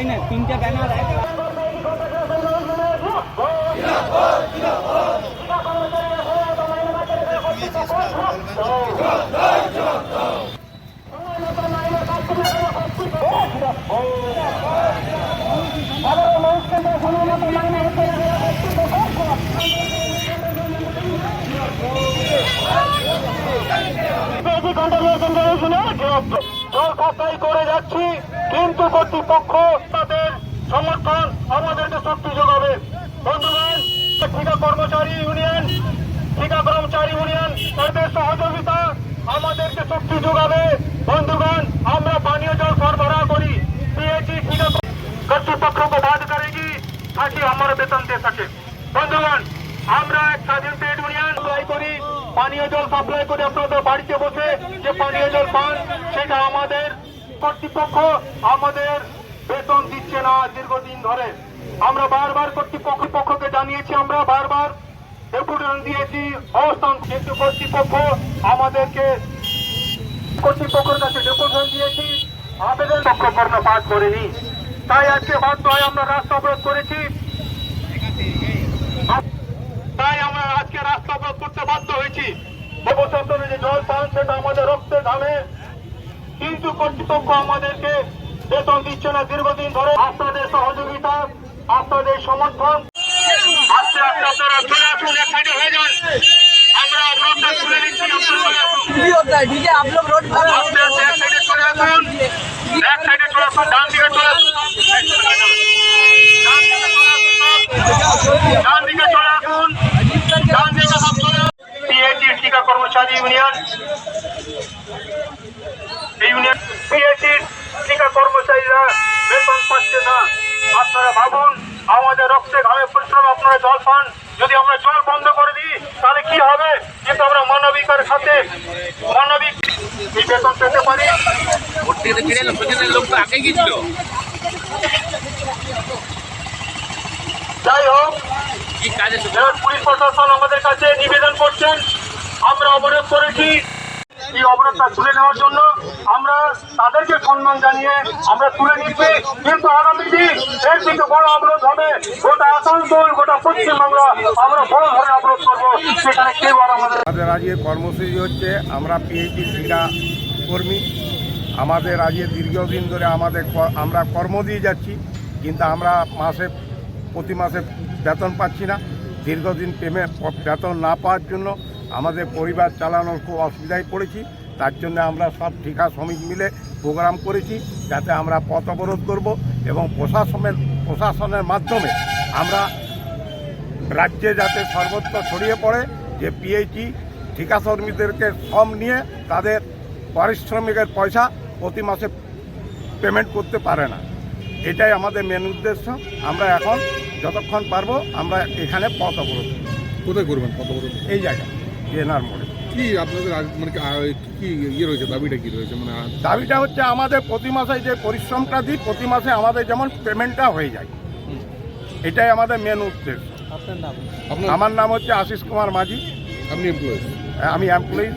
লাইনে তিনটে ব্যানার এক জল সাপ্লাই করে যাচ্ছি কিন্তু কর্তৃপক্ষ তাদের সমর্থন আমাদেরকে শক্তি যোগাবে বন্ধুগণ ঠিকা কর্মচারী ইউনিয়ন ঠিকা কর্মচারী ইউনিয়ন তাদের সহযোগিতা আমাদেরকে শক্তি যোগাবে বন্ধুগণ আমরা পানীয় জল সরবরাহ করি পিএইচি ঠিকা কর্তৃপক্ষ को बात करेगी ताकि हमारा वेतन दे सके বন্ধুগণ আমরা এক স্বাধীন ট্রেড ইউনিয়ন সাপ্লাই করি পানীয় জল সাপ্লাই করে আপনাদের বাড়িতে বসে কর্তৃপক্ষ আমাদের বেতন দিচ্ছে না দীর্ঘদিন ধরে। আমরা বারবার কর্তৃপক্ষ পক্ষকে জানিয়েছি, আমরা বারবার ডেপুটেশন দিয়েছি, অবস্থান কিন্তু কর্তৃপক্ষ আমাদেরকে কর্তৃপক্ষের কাছে ডেপুটেশন দিয়েছি, আবেদন পক্ষ কর্ণপাত করেনি। তাই আজকে বাধ্য হয়ে আমরা রাস্তা অবরোধ করেছি। তাই আমরা আজকে রাস্তা অবরোধ করতে বাধ্য হয়েছি। প্রশাসনে যে জল পান, সেটা আমাদের রক্তে ঘামে কিন্তু কর্তৃপক্ষ আমাদেরকে বেতন দিচ্ছে না। দীর্ঘদিন ধরে আপনাদের সহযোগিতা, আপনাদের সমর্থন। আস্তে আস্তে কর্মচারী ইউনিয়ন। ইউনিয়ন পিএইচি ঠিকা কর্মচারীরা বেতন পাচ্ছে না। আপনারা ভাবুন আমাদের রক্তে ঘামে পরিশ্রম আপনারা জল পান। যদি আমরা জল বন্ধ করে দিই তাহলে কি হবে? কিন্তু আমরা মানবিকের সাথে মানবিক এই বেতন পেতে পারি। লোক তো আগে গেছিল যাই হোক পুলিশ প্রশাসন আমাদের কাছে নিবেদন করছেন। আমরা অবরোধ করেছি। এই অবরোধটা তুলে নেওয়ার জন্য আমরা তাদেরকে সম্মান জানিয়ে আমরা তুলে নিচ্ছি। কিন্তু আগামী দিন এর থেকে বড় অবরোধ হবে গোটা আসানসোল, গোটা পশ্চিমবাংলা। আমরা বড় ধরনের অবরোধ করব সেখানে কেউ আর আমাদের আজকে কর্মসূচি হচ্ছে আমরা পিএইচডি শিক্ষা কর্মী। আমাদের আজকে দীর্ঘদিন ধরে আমাদের আমরা কর্ম দিয়ে যাচ্ছি, কিন্তু আমরা মাসে, প্রতি মাসে বেতন পাচ্ছি না। দীর্ঘদিন পেমেন্ট বেতন না পাওয়ার জন্য আমাদের পরিবার চালানোর খুব অসুবিধায় পড়েছি। তার জন্য আমরা সব ঠিকা শ্রমিক মিলে প্রোগ্রাম করেছি যাতে আমরা পথ অবরোধ করব এবং প্রশাসনের প্রশাসনের মাধ্যমে আমরা রাজ্যে যাতে সর্বত্র ছড়িয়ে পড়ে যে পিএইচি ঠিকা শ্রমিকদেরকে শ্রম নিয়ে তাদের পারিশ্রমিকের পয়সা প্রতি মাসে পেমেন্ট করতে পারে না। এটাই আমাদের মেন উদ্দেশ্য। আমরা এখন যতক্ষণ পারব আমরা এখানে পথ অবরোধ করব। কোথায় করবেন পথ অবরোধ? এই জায়গায়। জেনার মোড়ে। কি আপনাদের মানে কি, ইয়ে রয়েছে দাবিটা কি রয়েছে? মানে দাবিটা হচ্ছে আমাদের প্রতি মাসে যে পরিশ্রমটা দিই প্রতি মাসে আমাদের যেমন পেমেন্টটা হয়ে যায়। এটাই আমাদের মেন উদ্দেশ্য। আপনার নাম? আমার নাম হচ্ছে আশিস কুমার মাঝি। আপনি এমপ্লয়ি আমি এমপ্লয়ি